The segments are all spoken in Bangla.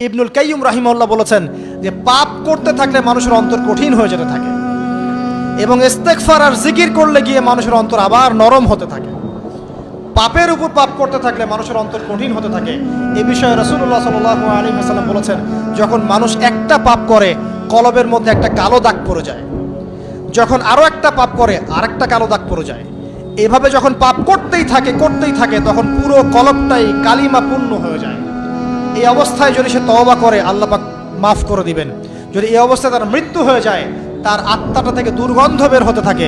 ইবনুল কাইয়ুম রাহিমউল্লাহ বলেছেন যে, পাপ করতে থাকলে মানুষের অন্তর কঠিন হয়ে যেতে থাকে এবং ইস্তেগফার আর জিকির করলে গিয়ে মানুষের অন্তর আবার নরম হতে থাকে। পাপের উপর পাপ করতে থাকলে মানুষের অন্তর কঠিন হতে থাকে। এ বিষয়ে রসুল্লাহ সাল আলী হাসাল্লাম বলেছেন, যখন মানুষ একটা পাপ করে, কলবের মধ্যে একটা কালো দাগ পড়ে যায়। যখন আরও একটা পাপ করে, আরেকটা কালো দাগ পড়ে যায়। এভাবে যখন পাপ করতেই থাকে করতেই থাকে, তখন পুরো কলবটাই কালিমা পূর্ণ হয়ে যায়। এই অবস্থায় যদি সে তওবা করে, আল্লাহ পাক মাফ করে দিবেন। যদি এই অবস্থায় তার মৃত্যু হয়ে যায়, তার আত্মাটা থেকে দুর্গন্ধ বের হতে থাকে।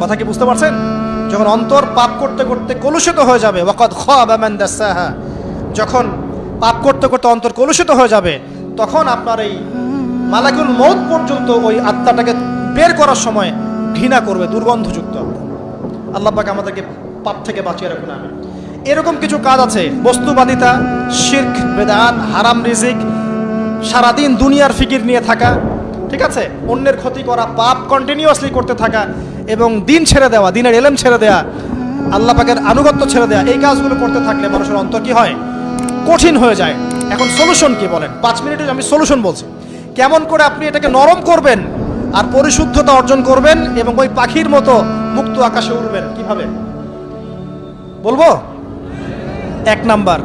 কথা কি বুঝতে পারছেন? যখন অন্তর পাপ করতে করতে কলুষিত হয়ে যাবে, ওয়াকাদ যখন পাপ করতে করতে অন্তর কলুষিত হয়ে যাবে, তখন আপনার এই মালাকুল মৌত পর্যন্ত ওই আত্মাটাকে বের করার সময় ঘৃণা করবে, দুর্গন্ধযুক্ত। আল্লাহ পাক আমাদেরকে পাপ থেকে বাঁচিয়ে রাখুন আমি এরকম কিছু কাজ আছে। বস্তুবাদিতা, শির্ক, বেদাত, হারাম রিজিক, সারাদিন দুনিয়ার ফিকির নিয়ে থাকা, ঠিক আছে? অন্যের ক্ষতি করা, পাপ কন্টিনিউয়াসলি করতে থাকা এবং দিন ছেড়ে দেওয়া, দিনের এলেম ছেড়ে দেওয়া আল্লাহ পাকের আনুগত্য ছেড়ে দেওয়া এই কাজগুলো করতে থাকলে মানুষের অন্তর কি হয়? কঠিন হয়ে যায়। এখন সলিউশন কি বলেন? পাঁচ মিনিটে আমি সলিউশন বলছি। কেমন করে আপনি এটাকে নরম করবেন আর পরিশুদ্ধতা অর্জন করবেন এবং ওই পাখির মতো মুক্ত আকাশে উড়বেন? কীভাবে? বলব? এক নাম্বার,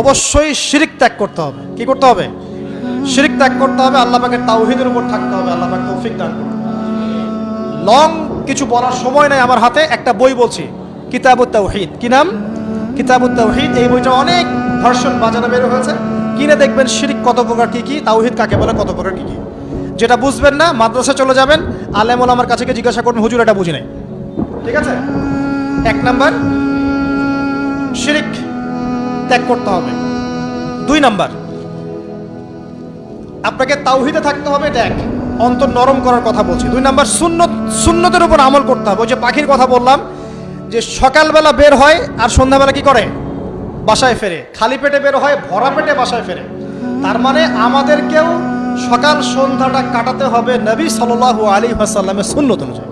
অবশ্যই শিরিক ত্যাগ করতে হবে। কি করতে হবে? শিরিক ত্যাগ করতে হবে, আল্লাহ পাকের তাওহিদের উপর থাকতে হবে, আল্লাহ পাক তৌফিক দান করুন। লং কিছু বলার সময় নাই আমার হাতে, একটা বই বলছি, কিতাবুত তাওহিদ। কি নাম? কিতাবুত তাওহিদ। এই বইটা অনেক ভার্সন বাজারে বের হয়েছে। কিনে দেখবেন শিরিক কত প্রকার কি কি, তাওহিদ কাকে বলে, কত প্রকার কি কি। যেটা বুঝবেন না, মাদ্রাসা চলে যাবেন আলেমুল আমার কাছে গিয়ে জিজ্ঞাসা করবেন, হুজুর, এটা বুঝি নাই? ঠিক আছে? এক নাম্বার, শিরিক ত্যাগ করতে হবে। দুই নাম্বার, আপনাকে তাওহিদে থাকতে হবে এটা এক অন্তর নরম করার কথা বলছি। দুই নাম্বার শূন্য সুন্নতের উপর আমল করতে হবে। ওই যে পাখির কথা বললাম, যে সকালবেলা বের হয় আর সন্ধ্যাবেলা কি করে? বাসায় ফেরে। খালি পেটে বের হয়, ভরা পেটে বাসায় ফেরে। তার মানে আমাদেরকেও সকাল সন্ধ্যাটা কাটাতে হবে নবী সাল্লাল্লাহু আলী আসাল্লামের সুন্নত অনুযায়ী।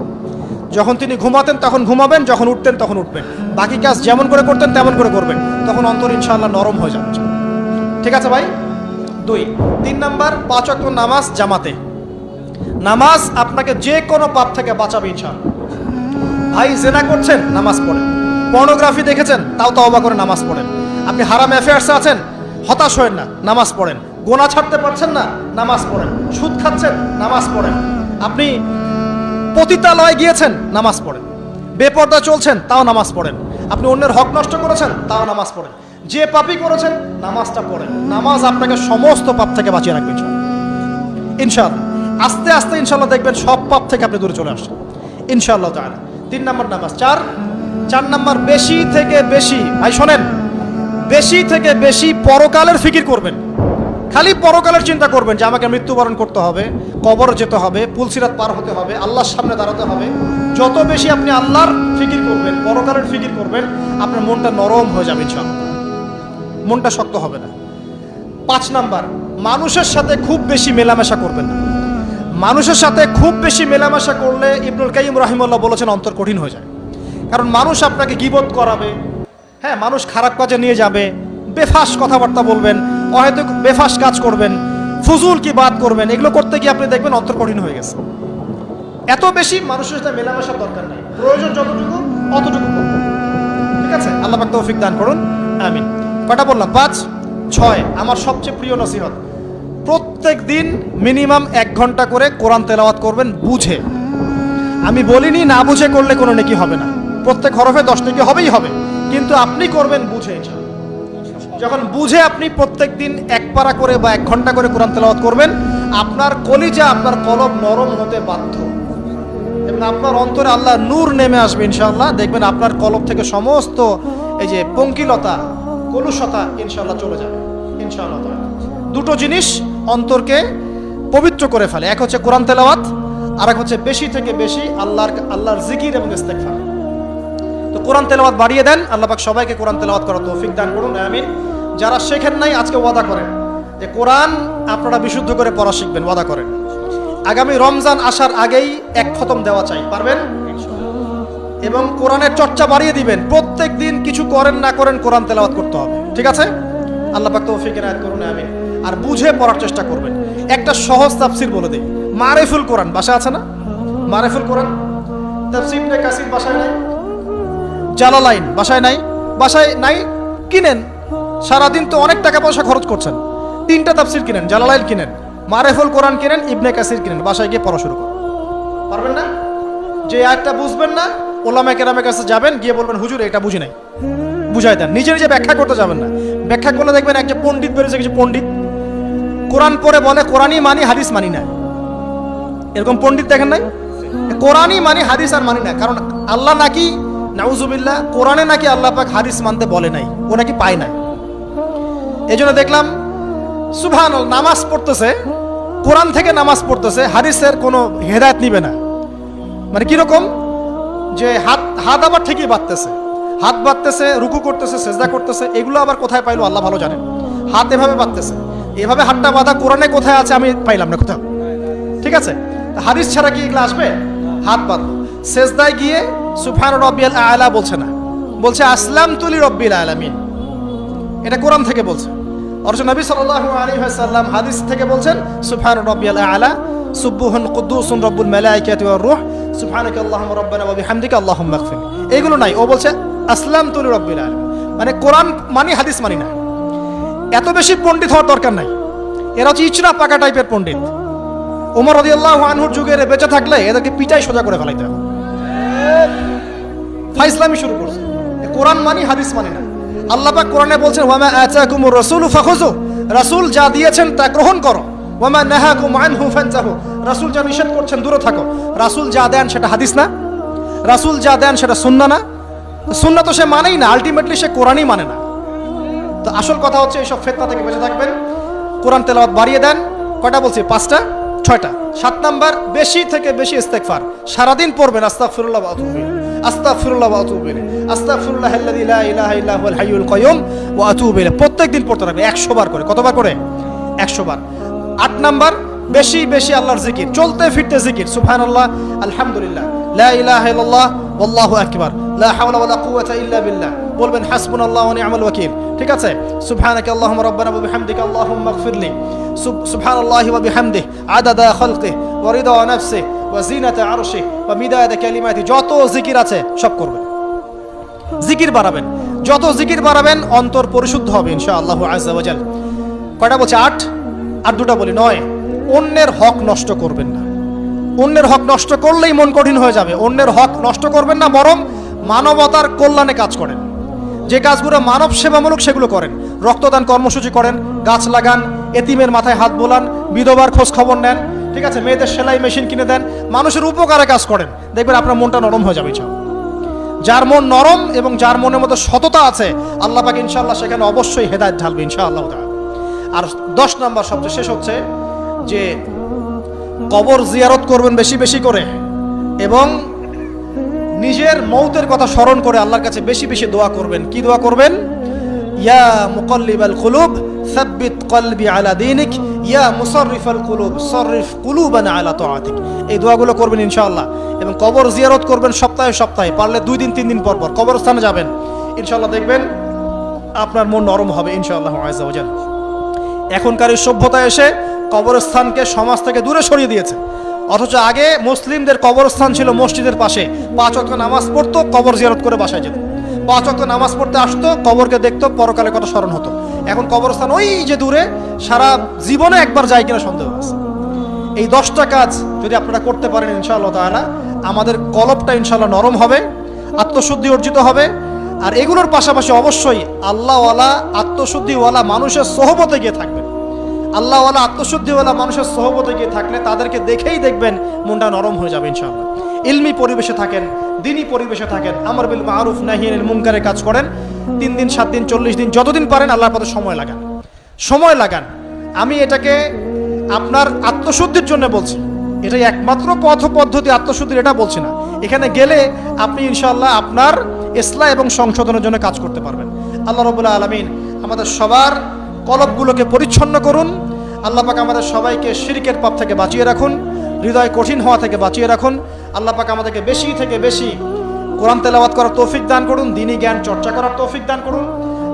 যখন তিনি ঘুমাতেন তখন ঘুমাবেন, যখন উঠতেন তখন উঠবেন। বাকি কাজ যেমন করে করতেন তেমন করে করবেন। তখন অন্তর ইনশাআল্লাহ নরম হয়ে যাবে ঠিক আছে ভাই? দুই। তিন নাম্বার, পাঁচ অক্ট নামাজ জামাতে। নামাজ আপনাকে যে কোনো পাপ থেকে বাঁচাবে ইনশাআল্লাহ। ভাই, জেনা করছেন, নামাজ পড়েন। পর্নোগ্রাফি দেখেছেন, তাও তওবা করে নামাজ পড়েন। আপনি হারাম অ্যাফেয়ার্সে আছেন, হতাশ হয়েন না, নামাজ পড়েন। গোনা ছাড়তে পারছেন না, নামাজ পড়েন। সুদ খাচ্ছেন, নামাজ পড়েন। আপনি পতিতালয়ে গিয়েছেন, নামাজ পড়েন। বেপর্দা চলছেন, তাও নামাজ পড়েন। আপনি অন্যের হক নষ্ট করেছেন, তাও নামাজ পড়েন। যে পাপই করেছেন, নামাজটা পড়েন। নামাজ আপনাকে সমস্ত পাপ থেকে বাঁচিয়ে রাখবে ইনশাল্লাহ আস্তে আস্তে ইনশাল্লাহ দেখবেন সব পাপ থেকে আপনি দূরে চলে আসছেন। ইনশাআল্লাহ তাহলে তিন নম্বর নামাজ। চার চার নম্বর, বেশি থেকে বেশি, ভাই, শোনেন। বেশি থেকে বেশি পরকালের ফিকির করবেন। খালি পরকালের চিন্তা করবেন যে আমাকে মৃত্যুবরণ করতে হবে, কবর যেতে হবে, পুলসিরাত পার হতে হবে, আল্লাহর সামনে দাঁড়াতে হবে। যত বেশি আপনি আল্লাহর ফিকির করবেন, পরকালের ফিকির করবেন, আপনার মনটা নরম হয়ে যাবে ইনশাআল্লাহ। মনটা শক্ত হবে না। পাঁচ নাম্বার, মানুষের সাথে খুব বেশি মেলামেশা করবেন না। মানুষের সাথে খুব বেশি মেলামেশা করলে ইবনুল কাইম রাহিমুল্লাহ বলেছেন অন্তর কঠিন হয়ে যায়। কারণ মানুষ আপনাকে গিবোধ করাবে হ্যাঁ মানুষ খারাপ কাজে নিয়ে যাবে, বেফাস কথাবার্তা বলবেন হয়তো বেফাস কাজ করবেন, ফুজুল কি বাদ করবেন, এগুলো করতে গিয়ে আপনি দেখবেন অন্তর কঠিন হয়ে গেছে। এত বেশি মানুষের সাথে মেলামেশার দরকার নেই। প্রয়োজন যতটুকু, অতটুকু ঠিক আছে? আল্লাহ পাক তৌফিক দান করুন। আমিন। কটা বললাম? পাঁচ, ছয়। আমার সবচেয়ে প্রিয় নসিহত। প্রত্যেক দিন মিনিমাম এক ঘণ্টা করে কোরআন তেলাওয়াত করবেন বুঝে। আমি বলিনি না বুঝে করলে কোনো নেকি হবে না। প্রত্যেক হরফে দশ নেকি হবেই হবে। কিন্তু আপনি করবেন বুঝে। যখন বুঝে আপনি প্রত্যেক দিন এক পারা করে বা এক ঘণ্টা করে কোরআন তেলাওয়াত করবেন, আপনার কলিজা, আপনার কলম নরম হতে বাধ্য। এবং আপনার অন্তরে আল্লাহ নূর নেমে আসবে ইনশাল্লাহ দেখবেন আপনার কলব থেকে সমস্ত এই যে পঙ্কিলতা, কলুষতা ইনশাল্লাহ চলে যাবে। ইনশাআল্লাহ দুটো জিনিস অন্তরকে পবিত্র করে ফেলে। এক হচ্ছে কোরআন তেলাওয়াত আর এক হচ্ছে বেশি থেকে বেশি আল্লাহর আল্লাহর জিকির এবং ইস্তেগফার। তো কোরআন তেলাওয়াত বাড়িয়ে দেন। আল্লাহ সবাইকে কোরআন তেলাওয়াত করার তৌফিক দান করুন। আমিন। যারা শেখেন নাই, আজকে ওয়াদা করেন যে কোরআন আপনারা বিশুদ্ধ করে পড়া শিখবেন, ওয়াদা করেন। আগামী রমজান আসার আগেই এক খতম দেওয়া চাই, পারবেন? এবং কোরআনের চর্চা বাড়িয়ে দিবেন। প্রত্যেক দিন কিছু করেন, না করেন কোরআন তেলাওয়াত করতে হবে। ঠিক আছে? আল্লাহ পাক তৌফিক এনায়েত করুন, আমিন। আর বুঝে পড়ার চেষ্টা করবেন। একটা সহজ তাফসির বলে দিই। মারেফুল কোরআন, বাসা আছে না? মারেফুল কোরআন? তাফসির ইবনে কাসির বাসায় নাই? জালালাইন, বাসায় নাই? বাসায় নাই? কিনেন। সারাদিন তো অনেক টাকা পয়সা খরচ করছেন। তিনটা তাফসির কিনেন জালালাইন কিনেন। মারেফুল কোরআন কিনেন, ইবনে কাসির কিনেন, বাসায় গিয়ে পড়া শুরু করুন। পারবেন না? যে একটা বুঝবেন না, ওলামা কেরামের কাছে যাবেন, গিয়ে বলবেন, হুজুর, এটা বুঝি নাই। বুঝাই দেন। নিজে নিজে ব্যাখ্যা করতে যাবেন না। ব্যাখ্যা করলে দেখবেন একটা পণ্ডিত বেরোছে কিছু পণ্ডিত। কোরআন পরে বলে, কোরআনই মানি, হাদিস মানি না এরকম পণ্ডিত দেখেন নাই? কোরআনই মানি, হাদিস আর মানি না কারণ আল্লাহ নাকি, নাউজুবিল্লাহ, কোরআনে নাকি আল্লাহ পাক হাদিস মানতে বলে নাই। ও নাকি পায় নাই। এই জন্য দেখলাম সুবহান নামাজ পড়তেছে, কোরআন থেকে নামাজ পড়তেছে, হাদিসের কোনো হেদায়ত নিবে না। মানে কীরকম? যে হাত হাত আবার ঠিকই বাঁধতেছে। হাত বাঁধতেছে, রুকু করতেছে, সেজদা করতেছে, এগুলো আবার কোথায় পাইলো আল্লাহ ভালো জানেন। হাত এভাবে বাঁধতেছে। এভাবে হাতটা বাঁধা কোরআনে কোথায় আছে আমি পাইলাম না কোথাও। ঠিক আছে? হাদিস ছাড়া কি এগুলো আসবে? হাত বাঁধলো সেজদায় গিয়ে সুফান রব্বিয়াল আলা বলছে না। বলছে আসলাম তুলি রব্বিল আলামিন। এটা কোরআন থেকে বলছে। অথচ নবী সাল্লাল্লাহু আলাইহি ওয়াসাল্লাম হাদিস থেকে বলছেন, সুবহান রাব্বিয়াল আলা, সুবহুন কুদ্দুসুন রব্বুল মালাইকাতি ওয়ার রূহ, সুবহানাকা আল্লাহুম্মা রাব্বানা ওয়া বিহামদিকা আল্লাহুম্মা এগুলো নাই। ও বলছে আসলাম তুলি রব্বিল মানে কোরআন মানি, হাদিস মানি না। এত বেশি পণ্ডিত হওয়ার দরকার নাই। এরা হচ্ছে ইচরা পাকা টাইপের পণ্ডিত। ওমর রাদিয়াল্লাহু আনহুর যুগে বেঁচে থাকলে এদেরকে পিটাই সোজা করে ফেলাইতে হবে। ফাইসলামি শুরু করছে। কোরআন মানি, হাদিস মানি না। আল্লাহ পাক কোরআনে বলছেন, ওয়ামা আতাকুমুর রাসূলু ফাখুযু রাসূল যা দিয়েছেন তা গ্রহণ করো। ওয়ামা নাহাকুম আনহু ফানতাহু। রাসূল যা নিষেধ করছেন, দূরে থাকো। রাসূল যা দেন সেটা হাদিস না। রাসূল যা দেন সেটা সুন্নাহ না। সুন্নাহ তো সে মানেই না আলটিমেটলি সে কোরআনই মানে না। তো আসল কথা হচ্ছে, এইসব ফেতনা থেকে বেঁচে থাকবেন। কোরআন তেলাওয়াত বাড়িয়ে দেন। কয়টা বলছি? পাঁচটা? ছয়টা? সাত নাম্বার, বেশি থেকে বেশি ইস্তেগফার। সারাদিন পড়বেন, আস্তাগফিরুল্লাহ ওয়া প্রত্যেকদিন পড়তে থাকবে 100 বার করে। কতবার করে? 100 বার। আট নাম্বার, বেশি বেশি আল্লাহর জিকির। চলতে ফিরতে জিকির। আলহামদুলিল্লাহ। লা ইলাহা বিল্লাহ। বলবেন, হাসবুনাল্লাহু ওয়া নি'মাল ওয়াকিল। ঠিক আছে? সুবহানাকা আল্লাহুম্মা রাব্বানা ওয়া বিহামদিকা আল্লাহুম্মা ইগফিরলি সুবহানাল্লাহি ওয়া বিহামদিহি। আদাদা খালকিহি ওয়া জিনাতা আরশিহি ওয়া মিদাদা কালিমাতিহি যত জিকির আছে সব করবেন। জিকির বাড়াবেন। যত জিকির বাড়াবেন, অন্তর পরিশুদ্ধ হবে ইনশাআল্লাহু আযজা ওয়া জাল। কয়টা বলছে? আট? আর দুটা বলি, নয়। অন্যের হক নষ্ট করবেন না। অন্যের হক নষ্ট করলেই মন কঠিন হয়ে যাবে। অন্যের হক নষ্ট করবেন না, বরং মানবতার কল্যাণে কাজ করেন। যে কাজগুলো মানব সেবামূলক সেগুলো করেন। রক্তদান কর্মসূচি করেন, গাছ লাগান, এতিমের মাথায় হাত বোলান, বিধবার খোঁজ খবর নেন ঠিক আছে, মেয়েদের সেলাই মেশিন কিনে দেন, মানুষের উপকারে কাজ করেন। দেখবেন আপনার মনটা নরম হয়ে যাবে ইনশাআল্লাহ। যার মন নরম এবং যার মনের মধ্যে সততা আছে, আল্লাহ পাক ইনশাআল্লাহ সেখানে অবশ্যই হেদায়েত ঢালবে ইনশাআল্লাহ আর দশ নম্বর সবচেয়ে শেষ হচ্ছে যে, কবর জিয়ারত করবেন বেশি বেশি করে এবং নিজের মৌতের কথা স্মরণ করে আল্লাহর কাছে বেশি বেশি দোয়া করবেন। কি দোয়া করবেন? ইয়া মুকাল্লিবাল কুলুব, সাব্বিত কলবি আলা দিনিক ইয়া মুসাররিফাল কুলুব সররিফ কুলুবানা আলা তাআতিক। এই দোয়াগুলো করবেন ইনশাআল্লাহ। এবং কবর জিয়ারত করবেন সপ্তাহে সপ্তাহে, পারলে দুই দিন, তিন দিন পর পর। কবরস্থানে যাবেন। ইনশাআল্লাহ দেখবেন আপনার মন নরম হবে, ইনশাআল্লাহ ওয়াজাল এখনকার এই সভ্যতা এসে কবরস্থানকে সমাজ থেকে দূরে সরিয়ে দিয়েছে। অথচ আগে মুসলিমদের কবরস্থান ছিল মসজিদের পাশে। পাঁচ অক্ট নামাজ পড়তো, কবর জিয়ারত করে বাসায় যেত। পাঁচ অক্ট নামাজ পড়তে আসতো, কবরকে দেখতো পরকালে কথা স্মরণ হতো। এখন কবরস্থান ওই যে দূরে, সারা জীবনে একবার যায় কিনা সন্দেহ আছে। এই দশটা কাজ যদি আপনারা করতে পারেন ইনশাল্লাহ তাহলে আমাদের কলবটা ইনশাল্লাহ নরম হবে, আত্মশুদ্ধি অর্জিত হবে। আর এগুলোর পাশাপাশি অবশ্যই আল্লাহওয়ালা, আত্মশুদ্ধিওয়ালা মানুষের সহমতে গিয়ে থাকবেন। আল্লাহওয়ালা আত্মশুদ্ধিওয়ালা মানুষের সোহবতে গিয়ে থাকলে তাদেরকে দেখেই দেখবেন মনটা নরম হয়ে যাবে ইনশাআল্লাহ। ইলমি পরিবেশে থাকেন দিনই পরিবেশে থাকেন, আমর বিল মারুফ নাহিয়ানিল মুনকারে কাজ করেন, তিন দিন, সাত দিন, চল্লিশ দিন, যতদিন পারেন আল্লাহর পথে সময় লাগান। সময় লাগান। আমি এটাকে আপনার আত্মশুদ্ধির জন্য বলছি। এটাই একমাত্র পথ পদ্ধতি আত্মশুদ্ধির, এটা বলছি না। এখানে গেলে আপনি ইনশাআল্লাহ আপনার ইসলাম এবং সংশোধনের জন্য কাজ করতে পারবেন। আল্লাহ রবুল্লাহ আলমিন আমাদের সবার কলবগুলোকে পরিচ্ছন্ন করুন। আল্লাহ পাক আমাদের সবাইকে শিরকের পাপ থেকে বাঁচিয়ে রাখুন, হৃদয় কঠিন হওয়া থেকে বাঁচিয়ে রাখুন। আল্লাহ পাক আমাদেরকে বেশি থেকে বেশি কোরআন তেলাওয়াত করার তৌফিক দান করুন দিনই জ্ঞান চর্চা করার তৌফিক দান করুন।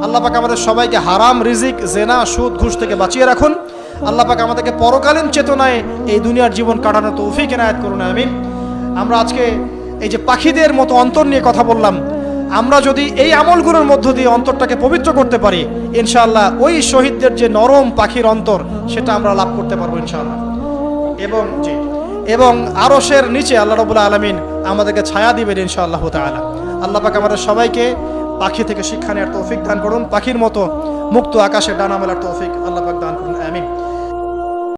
আল্লাহ পাক আমাদের সবাইকে হারাম, রিজিক, জেনা, সুদ, ঘুষ থেকে বাঁচিয়ে রাখুন। আল্লাহ পাক আমাদেরকে পরকালীন চেতনায় এই দুনিয়ার জীবন কাটানোর তৌফিক এনায়ত করুন, আমিন। আমরা আজকে এই যে পাখিদের মতো অন্তর নিয়ে কথা বললাম আমরা যদি এই আমলগুলোর মধ্য দিয়ে অন্তরটাকে পবিত্র করতে পারি, ইনশাআল্লাহ ওই শহীদদের যে নরম পাখির অন্তর, সেটা আমরা লাভ করতে পারব ইনশাআল্লাহ। এবং জি, এবং আরশের নিচে আল্লাহ রবুল্লা আলমিন আমাদেরকে ছায়া দিবেন ইনশাআল্লাহ তাআলা। আল্লাহ পাক আমাদের সবাইকে পাখি থেকে শিক্ষা নেওয়ার তৌফিক দান করুন, পাখির মতো মুক্ত আকাশে ডানা মেলার তৌফিক আল্লাহ পাক দান করুন, আমিন।